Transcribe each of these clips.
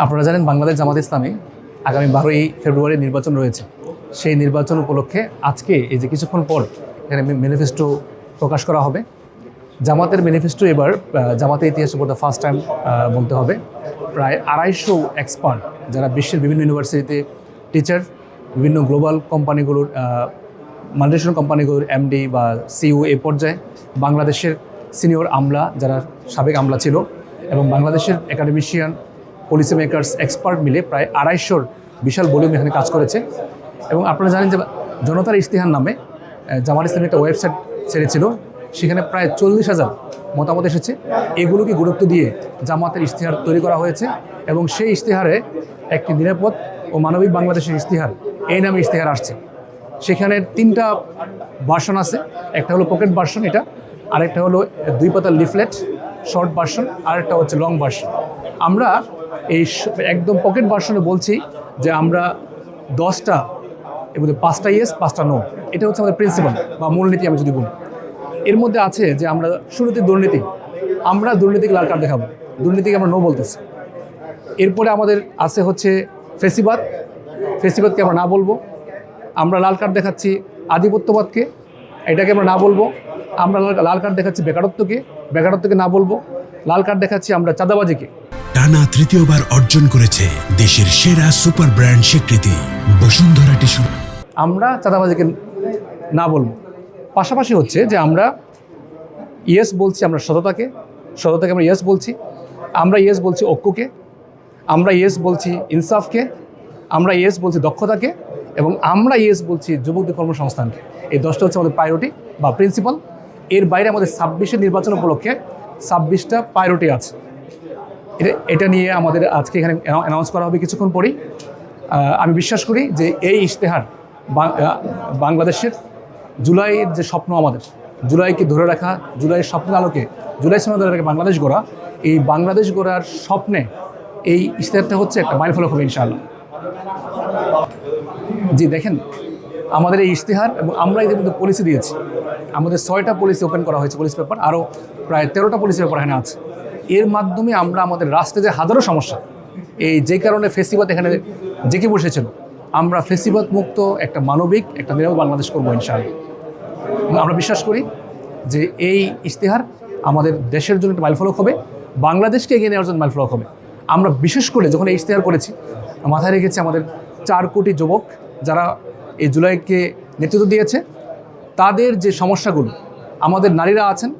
আপনারা জানেন বাংলাদেশ জামাত ইসলামী আগামী বারোই ফেব্রুয়ারি নির্বাচন রয়েছে। সেই নির্বাচন উপলক্ষে আজকে এই যে কিছুক্ষণ পর এখানে ম্যানিফেস্টো প্রকাশ করা হবে। জামাতের ম্যানিফেস্টো এবার জামাতের ইতিহাসে বোধ ফার্স্ট টাইম বলতে হবে। প্রায় আড়াইশো এক্সপার্ট যারা বিশ্বের বিভিন্ন ইউনিভার্সিটিতে টিচার বিভিন্ন গ্লোবাল কোম্পানিগুলোর মাল্টিনেশনাল কোম্পানিগুলোর এমডি বা সিইও এ পর্যায়ে বাংলাদেশের সিনিয়র আমলা, যারা সাবেক আমলা ছিল, এবং বাংলাদেশের একাডেমিশিয়ান পলিসি মেকার্স এক্সপার্ট মিলে প্রায় আড়াইশোর বিশাল ভলিউম এখানে কাজ করেছে। এবং আপনারা জানেন যে জনতার ইশতেহার নামে জামাত ইসলামী একটা ওয়েবসাইট ছেড়েছিল, সেখানে প্রায় চল্লিশ হাজার মতামত এসেছে। এগুলোকে গুরুত্ব দিয়ে জামাতের ইশতেহার তৈরি করা হয়েছে এবং সেই ইশতেহারে একটি নিরাপদ ও মানবিক বাংলাদেশের ইশতেহার, এই নামে ইশতেহার আসছে। সেখানে তিনটা ভার্সন আছে, একটা হলো পকেট ভার্সন এটা, আরেকটা হলো দুই পাতার লিফলেট শর্ট ভার্সন আরেকটা হচ্ছে লং ভার্সন আমরা এই একদম পকেট ভার্সনে বলছি যে আমরা দশটা এর মধ্যে পাঁচটা ইয়েস পাঁচটা নো এটা হচ্ছে আমাদের প্রিন্সিপাল বা মূলনীতি আমি যদি বলি। এর মধ্যে আছে যে আমরা শুরুতে দুর্নীতি। আমরা দুর্নীতিকে লাল কার্ড দেখাবো। দুর্নীতিকে আমরা নো বলতেছি। এরপরে আমাদের আছে হচ্ছে ফেসিবাদ। ফেসিবাদকে আমরা না বলব। আমরা লাল কার্ড দেখাচ্ছি আধিপত্যবাদকে। এটাকে আমরা না বলব। আমরা লাল- লাল কার্ড দেখাচ্ছি বেকারত্বকে। বেকারত্বকে না বলব। লাল কার্ড দেখাচ্ছি আমরা চাঁদাবাজিকে টানা তৃতীয়বার অর্জন করেছে দেশের সেরা সুপার ব্র্যান্ড স্বীকৃতি বসুন্ধরা টিস্যু। আমরা চাঁদাবাজিকে না বলব। পাশাপাশি হচ্ছে যে আমরা ইয়েস বলছি আমরা সততাকে সততাকে আমরা ইয়েস বলছি আমরা ইয়েস বলছি ঐক্যকে আমরা ইয়েস বলছি ইনসাফকে আমরা ইয়েস বলছি দক্ষতাকে এবং আমরা ইয়েস বলছি যুবকদের কর্মসংস্থানকে। এই দশটা হচ্ছে আমাদের প্রায়োরিটি বা প্রিন্সিপাল এর বাইরে আমাদের ছাব্বিশের নির্বাচন উপলক্ষে ছাব্বিশটা প্রায়োরিটি আছে। এটা এটা নিয়ে আমাদের আজকে এখানে অ্যানাউন্স করা হবে কিছুক্ষণ পরেই। আমি বিশ্বাস করি যে এই ইশতেহার বাংলাদেশের জুলাইয়ের যে স্বপ্ন আমাদের, জুলাইকে ধরে রাখা, জুলাইয়ের স্বপ্নের আলোকে, জুলাই সময় ধরে রাখা বাংলাদেশ গড়া, এই বাংলাদেশ গড়ার স্বপ্নে এই ইশতেহারটা হচ্ছে একটা মাইল ফলক হবে ইনশাআল্লাহ। জি, দেখেন আমাদের এই ইশতেহার এবং আমরা এদের ইতিমধ্যে পলিসি দিয়েছি। আমাদের ছয়টা পলিসি ওপেন করা হয়েছে পলিসি পেপার আরও প্রায় তেরোটা পলিসি পেপার এখানে আছে। এর মাধ্যমে আমরা আমাদের রাষ্ট্রে যে হাজারো সমস্যা, এই যে কারণে ফেসিবাদ এখানে জেঁকে বসেছিল, আমরা ফেসিবাদ মুক্ত একটা মানবিক, একটা নিরাপদ বাংলাদেশ করব ইনশাআল্লাহ। আমরা বিশ্বাস করি যে এই ইশতেহার আমাদের দেশের জন্য একটা মাইলফলক হবে, বাংলাদেশকে এগিয়ে নেওয়ার জন্য মাইলফলক হবে। আমরা বিশেষ করে যখন এই ইশতেহার করেছি, মাথায় রেখেছি আমাদের চার কোটি যুবক যারা এই জুলাইকে নেতৃত্ব দিয়েছে। তাদের যে সমস্যাগুলো, আমাদের নারীরা আছেন,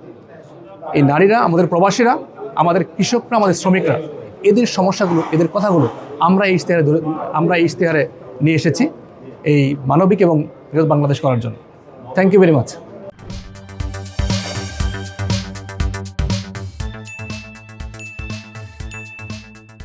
এই নারীরা, আমাদের প্রবাসীরা, আমাদের কৃষকরা, আমাদের শ্রমিকরা, এদের সমস্যাগুলো, এদের কথাগুলো আমরা এই ইশতেহারে আমরা এই ইশতেহারে নিয়ে এসেছি এই মানবিক এবং বাংলাদেশ করার জন্য। Thank you very much